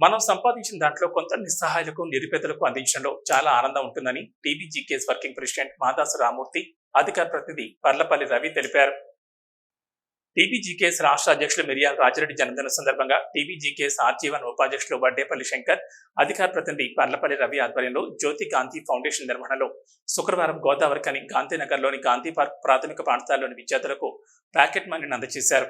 మనం సంపాదించిన దాంట్లో కొంత నిస్సహాయులకు నిరుపేదలకు అందించడంలో చాలా ఆనందం ఉంటుందని TBGKS working president Madasu Ramurthy అధికార ప్రతినిధి పర్లపల్లి రవి తెలిపారు. టీబీజీకేఎస్ రాష్ట్ర అధ్యక్షులు మిరియాల రాజిరెడ్డి జన్మదిన సందర్భంగా టీబీజీకేఎస్ ఆర్జీవన్ ఉపాధ్యక్షులు వడ్డేపల్లి శంకర్ అధికార ప్రతినిధి పర్లపల్లి రవి ఆధ్వర్యంలో జ్యోతి గాంధీ ఫౌండేషన్ నిర్వహణలో శుక్రవారం గోదావరి కని గాంధీనగర్లోని గాంధీ పార్క్ ప్రాథమిక పాఠశాలలోని విద్యార్థులకు ప్యాకెట్ మనీని అందజేశారు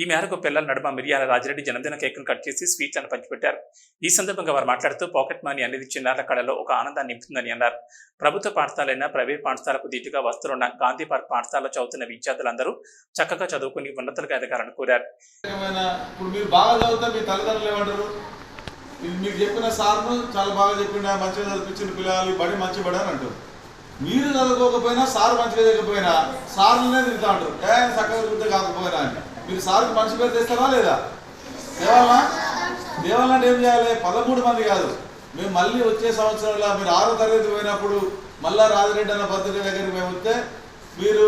ఈ మేరకు పిల్లల నడుమ మిరియాల రాజిరెడ్డి జన్మదిన కేక్ను కట్ చేసి స్వీట్లను పంచిపెట్టారు. ఈ సందర్భంగా వారు మాట్లాడుతూ పాకెట్ మనీ అనేది చిన్నారుల కళలో ఒక ఆనందాన్ని నింపుతుందని అన్నారు. ప్రభుత్వ పాఠశాలైన ప్రైవేట్ పాఠశాలకు దీటుగా వస్తున్న గాంధీ పార్క్ పాఠశాలలో చదువుతున్న విద్యార్థులందరూ చక్కగా చదువుకుని ఉన్నతులుగా ఎదగాలని కోరారు. మీరు బాగా మీ చెప్పిన సార్ను చాలా బాగా చెప్పిండ మంచిగా చదివించిన పిల్లలు బడి మంచి బడి అని అంటారు. మీరు చదువుకోకపోయినా సార్ మంచిగా చదవకపోయినా సార్లనే తింటా అంటారు. ఏ చక్కగా చదివితే కాకపోయినా అని. మీరు సార్కి మనిషి పేరు తెస్తారా లేదా? దేవాలనా దేవాలనా ఏం చేయాలి? పదమూడు మంది కాదు. మేము మళ్ళీ వచ్చే సంవత్సరంలో మీరు ఆరో తరగతి పోయినప్పుడు మళ్ళా రాజరెడ్డి అన్న బర్త్డే దగ్గరికి మేము వస్తే మీరు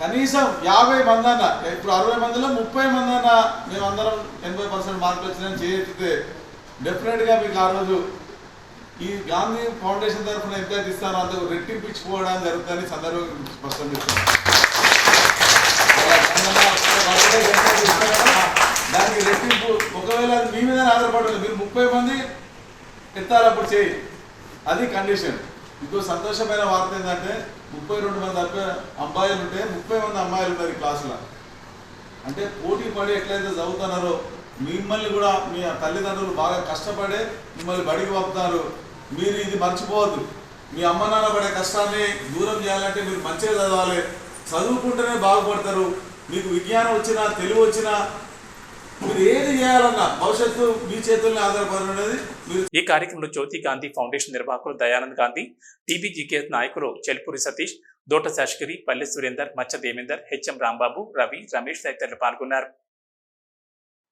కనీసం యాభై మంది అన్న ఇప్పుడు అరవై మందిలో ముప్పై మంది అన్న మేమందరం ఎనభై పర్సెంట్ మార్కులు వచ్చినాయని చేయెత్తితే డెఫినెట్గా మీకు ఆ రోజు ఈ గాంధీ ఫౌండేషన్ తరఫున ఎంత ఇస్తాను ఇస్తానో అంత రెట్టింపించుకోవడం జరుగుతుందని సందర్భంగా స్పష్టం చేస్తున్నాను. మీ మీద ఆధారపడలేదు మీరు ముప్పై మంది ఎత్తాలి అప్పుడు చేయి. అది కండిషన్. ఇంకో సంతోషమైన వార్త ఏంటంటే ముప్పై రెండు మంది అబ్బాయి అబ్బాయిలు ఉంటే ముప్పై మంది అమ్మాయిలు ఉన్నారు క్లాసులో అంటే పోటీ పడి ఎట్లయితే చదువుతున్నారో మిమ్మల్ని కూడా మీ తల్లిదండ్రులు బాగా కష్టపడి మిమ్మల్ని బడికి పంపుతారు. మీరు ఇది మర్చిపోవద్దు. మీ అమ్మ నాన్న పడే కష్టాన్ని దూరం చేయాలంటే మీరు మంచిగా చదవాలి. చదువుకుంటేనే బాగుపడతారు. మీకు విజ్ఞానం వచ్చినా తెలివి వచ్చినా ఈ కార్యక్రమంలో జ్యోతి గాంధీ ఫౌండేషన్ నిర్వాహకులు దయానంద్ గాంధీ టీబీజీకే నాయకులు చెల్పూరి సతీష్ దోట శాషగిరి పల్లె సురేందర్ మచ్చ దేవేందర్ హెచ్ఎం రాంబాబు రవి రమేష్ తదితరులు పాల్గొన్నారు.